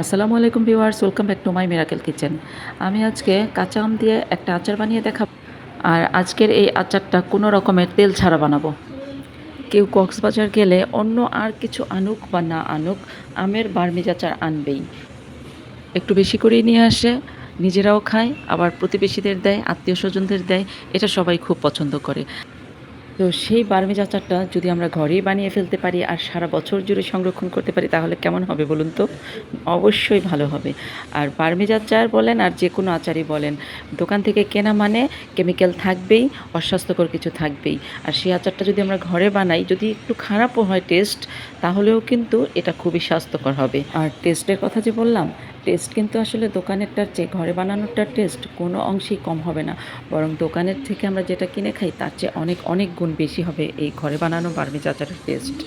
আসসালামু আলাইকুম viewers, welcome back to my miracle kitchen. আমি আজকে কাঁচা আম দিয়ে একটা আচার বানিয়ে দেখাব। আর আজকের এই আচারটা কোনো রকমের তেল ছাড়া বানাবো। কেউ কক্সবাজার গেলে অন্য আর কিছু আনুক বা না আনুক, আমের বার্মিজ আচার আনবেই। একটু বেশি করেই নিয়ে আসে, নিজেরাও খায়, আবার প্রতিবেশীদের দেয়, আত্মীয় স্বজনদের দেয়, এটা সবাই খুব পছন্দ করে। তো সেই বার্মিজ আচারটা যদি আমরা ঘরেই বানিয়ে ফেলতে পারি আর সারা বছর জুড়ে সংরক্ষণ করতে পারি, তাহলে কেমন হবে বলুন তো? অবশ্যই ভালো হবে। আর বার্মিজ আচার বলেন আর যে কোনো আচারই বলেন, দোকান থেকে কেনা মানে কেমিক্যাল থাকবেই, অস্বাস্থ্যকর কিছু থাকবেই। আর সেই আচারটা যদি আমরা ঘরে বানাই, যদি একটু খারাপও হয় টেস্ট, তাহলেও কিন্তু এটা খুবই স্বাস্থ্যকর হবে। আর টেস্টের কথা যে বললাম টেস্ট, কিন্তু আসলে দোকানেরটার চেয়ে ঘরে বানানোরটার টেস্ট কোনো অংশেই কম হবে না। বরং দোকানের থেকে আমরা যেটা কিনে খাই, তার চেয়ে অনেক অনেক গুণ বেশি হবে এই ঘরে বানানো বার্মিজ আচারের টেস্ট।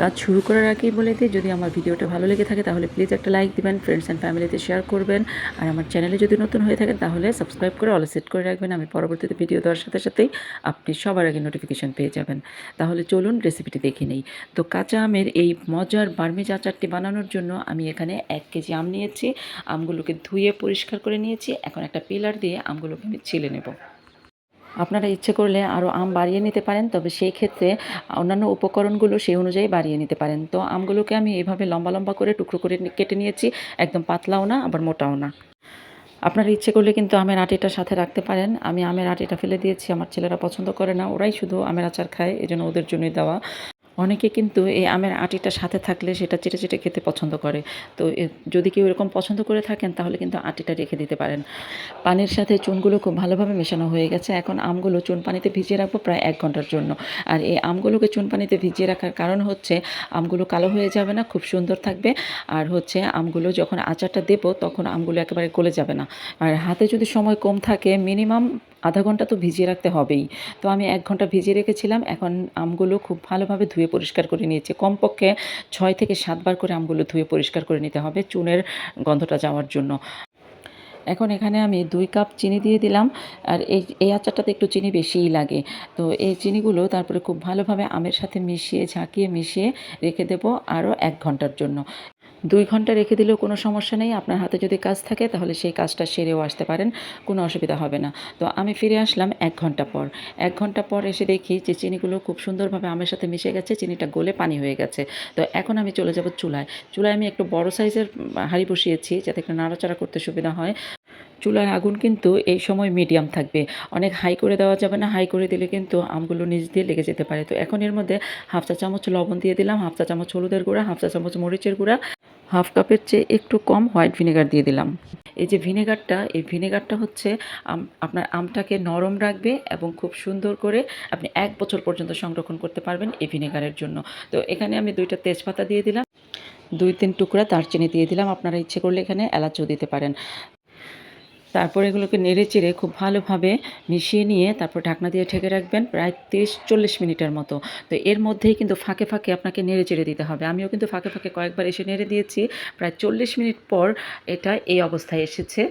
কাজ শুরু করার আগেই বলে দিই, যদি আমার ভিডিওটা ভালো লেগে থাকে তাহলে প্লিজ একটা লাইক দিবেন ফ্রেন্ডস অ্যান্ড ফ্যামিলিতে শেয়ার করবেন। আর আমার চ্যানেলে যদি নতুন হয়ে থাকেন তাহলে সাবস্ক্রাইব করে অল সেট করে রাখবেন। আমি পরবর্তীতে ভিডিও দেওয়ার সাথে সাথেই আপনি সবার আগে নোটিফিকেশন পেয়ে যাবেন। তাহলে চলুন রেসিপিটি দেখে নেই। তো কাঁচা আমের এই মজার বার্মিজ আচারটি বানানোর জন্য আমি এখানে এক কেজি আম নিয়েছি। আমগুলোকে ধুয়ে পরিষ্কার করে নিয়েছি। এখন একটা পিলার দিয়ে আমগুলোকে আমি ছিলে নেব। আপনারা ইচ্ছে করলে আরও আম বাড়িয়ে নিতে পারেন, তবে সেই ক্ষেত্রে অন্যান্য উপকরণগুলো সেই অনুযায়ী বাড়িয়ে নিতে পারেন। তো আমগুলোকে আমি এভাবে লম্বা লম্বা করে টুকরো করে কেটে নিয়েছি, একদম পাতলাও না, আবার মোটাও না। আপনারা ইচ্ছে করলে কিন্তু আমের আটিটা সাথে রাখতে পারেন। আমি আমের আটিটা ফেলে দিয়েছি, আমার ছেলেরা পছন্দ করে না, ওরাই শুধু আমের আচার খায় এই জন্য ওদের জন্যই দেওয়া। অনেকে কিন্তু এই আমের আটিটা সাথে থাকলে সেটা চেটে চেটে খেতে পছন্দ করে। তো যদি কেউ এরকম পছন্দ করে থাকেন, তাহলে কিন্তু আটিটা রেখে দিতে পারেন। পানির সাথে চুনগুলো খুব ভালোভাবে মেশানো হয়ে গেছে। এখন আমগুলো চুন পানিতে ভিজিয়ে রাখব প্রায় এক ঘণ্টার জন্য। আর এই আমগুলোকে চুন পানিতে ভিজিয়ে রাখার কারণ হচ্ছে, আমগুলো কালো হয়ে যাবে না, খুব সুন্দর থাকবে। আর হচ্ছে, আমগুলো যখন আচারটা দেবো, তখন আমগুলো একেবারে গলে যাবে না। আর হাতে যদি সময় কম থাকে, মিনিমাম আধা ঘণ্টা তো ভিজিয়ে রাখতে হবেই। তো আমি এক ঘণ্টা ভিজিয়ে রেখেছিলাম, এখন আমগুলো খুব ভালোভাবে ধুয়ে পরিষ্কার করে নিয়েছি। কমপক্ষে ছয় থেকে সাতবার করে আমগুলো ধুয়ে পরিষ্কার করে নিতে হবে চুনের গন্ধটা যাওয়ার জন্য। এখন এখানে আমি দুই কাপ চিনি দিয়ে দিলাম, আর এই এই আচারটাতে একটু চিনি বেশিই লাগে। তো এই চিনিগুলো তারপরে খুব ভালোভাবে আমের সাথে মিশিয়ে, ঝাঁকিয়ে, মিশিয়ে রেখে দেবো আরও এক ঘণ্টার জন্য। দুই ঘণ্টা রেখে দিলেও কোনো সমস্যা নেই। আপনার হাতে যদি কাজ থাকে, তাহলে সেই কাজটা সেরেও আসতে পারেন। কোনো অসুবিধা হবে না। তো আমি ফিরে আসলাম এক ঘণ্টা পর। এক ঘণ্টা পর এসে দেখি যে চিনিগুলো খুব সুন্দরভাবে আমের সাথে মিশে গেছে, চিনিটা গলে পানি হয়ে গেছে। তো এখন আমি চলে যাব চুলায়। চুলায় আমি একটু বড় সাইজের হাঁড়ি বসিয়েছি, যাতে একটু নাড়াচাড়া করতে সুবিধা হয়। চুলার আগুন কিন্তু এই সময় মিডিয়াম থাকবে। অনেক হাই করে দেওয়া যাবে না। হাই করে দিলে কিন্তু আমগুলো নিচ দিয়ে লেগে যেতে পারে। তো এখন এর মধ্যে হাফ চা চামচ লবণ দিয়ে দিলাম, হাফ চা চামচ হলুদের গুঁড়া, হাফ চা চামচ মরিচের গুঁড়া। হাফ কাপের চেয়ে একটু কম হোয়াইট ভিনেগার দিয়ে দিলাম। এই যে ভিনেগারটা, এই ভিনেগারটা হচ্ছে আপনার আমটাকে নরম রাখবে এবং খুব সুন্দর করে আপনি এক বছর পর্যন্ত সংরক্ষণ করতে পারবেন এই ভিনেগারের জন্য। তো এখানে আমি দুইটা তেজপাতা দিয়ে দিলাম। দুই তিন টুকরা দারচিনি দিয়ে দিলাম। আপনারা ইচ্ছে করলে এখানে এলাচও দিতে পারেন। তারপর এগুলোকে নেড়ে চেড়ে খুব ভালোভাবে মিশিয়ে নিয়ে তারপর ঢাকনা দিয়ে ঢেকে রাখবেন প্রায় তিরিশ চল্লিশ মিনিটের মতো। তো এর মধ্যেই কিন্তু ফাঁকে ফাঁকে আপনাকে নেড়ে চেড়ে দিতে হবে। আমিও কিন্তু ফাঁকে ফাঁকে কয়েকবার এসে নেড়ে দিয়েছি। প্রায় চল্লিশ মিনিট পর এটা এই অবস্থায় এসেছে।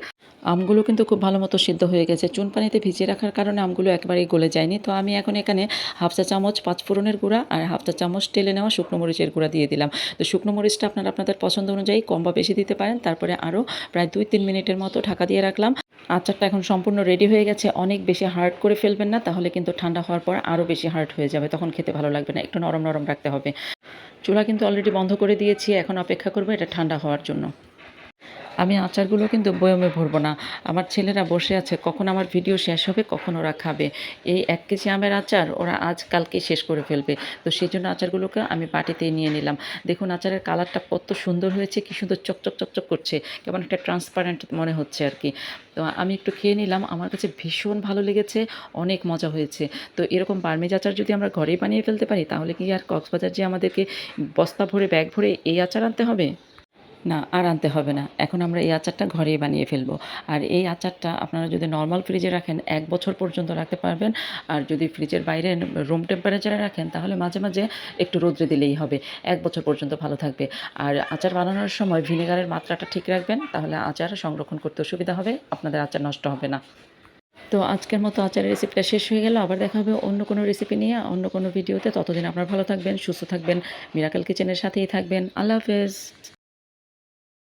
আমগুলো কিন্তু খুব ভালো মতো সিদ্ধ হয়ে গেছে। চুন পানিতে ভিজিয়ে রাখার কারণে আমগুলো একেবারেই গলে যায়নি। তো আমি এখন এখানে হাফ চা চামচ পাঁচফোড়নের গুঁড়া আর হাফ চা চামচ টেলে নেওয়া শুকনো মরিচের গুঁড়া দিয়ে দিলাম। তো শুকনো মরিচটা আপনারা আপনাদের পছন্দ অনুযায়ী কম বা বেশি দিতে পারেন। তারপরে আরও প্রায় দুই তিন মিনিটের মতো ঢাকা দিয়ে রাখলাম। আচারটা এখন সম্পূর্ণ রেডি হয়ে গেছে। অনেক বেশি হার্ড করে ফেলবেন না, তাহলে কিন্তু ঠান্ডা হওয়ার পর আরও বেশি হার্ড হয়ে যাবে। তখন খেতে ভালো লাগবে না, একটু নরম নরম রাখতে হবে। চুলা কিন্তু অলরেডি বন্ধ করে দিয়েছি, এখন অপেক্ষা করব এটা ঠান্ডা হওয়ার জন্য। আমি আচারগুলো কিন্তু বয়মে ভরবো না। আমার ছেলেরা বসে আছে, কখন আমার ভিডিও শেষ হবে, কখন ওরা খাবে। এই এক কেজি আমের আচার ওরা আজ কালকে শেষ করে ফেলবে। তো সেই জন্য আচারগুলোকে আমি বাটিতেই নিয়ে নিলাম। দেখুন আচারের কালারটা কত সুন্দর হয়েছে, কি সুন্দর চকচক চকচক করছে, কেমন একটা ট্রান্সপারেন্ট মনে হচ্ছে আর কি। তো আমি একটু খেয়ে নিলাম, আমার কাছে ভীষণ ভালো লেগেছে, অনেক মজা হয়েছে। তো এরকম বার্মিজ আচার যদি আমরা ঘরেই বানিয়ে ফেলতে পারি, তাহলে কি আর কক্সবাজার যে আমাদেরকে বস্তা ভরে, ব্যাগ ভরে এই আচার আনতে হবে? না, আর আনতে হবে না। এখন আমরা এই আচারটা ঘরেই বানিয়ে ফেলব। আর এই আচারটা আপনারা যদি নর্মাল ফ্রিজে রাখেন, এক বছর পর্যন্ত রাখতে পারবেন। আর যদি ফ্রিজের বাইরে রুম টেম্পারেচারে রাখেন, তাহলে মাঝে মাঝে একটু রোদ্রে দিলেই হবে। এক বছর পর্যন্ত ভালো থাকবে। আর আচার বানানোর সময় ভিনেগারের মাত্রাটা ঠিক রাখবেন, তাহলে আচার সংরক্ষণ করতে সুবিধা হবে, আপনাদের আচার নষ্ট হবে না। তো আজকের মতো আচারের রেসিপিটা শেষ হয়ে গেল। আবার দেখা হবে অন্য কোনো রেসিপি নিয়ে, অন্য কোনো ভিডিওতে ততদিন আপনারা ভালো থাকবেন, সুস্থ থাকবেন মিরাকেল কিচেনের সাথেই থাকবেন। আল্লাহ হাফেজ।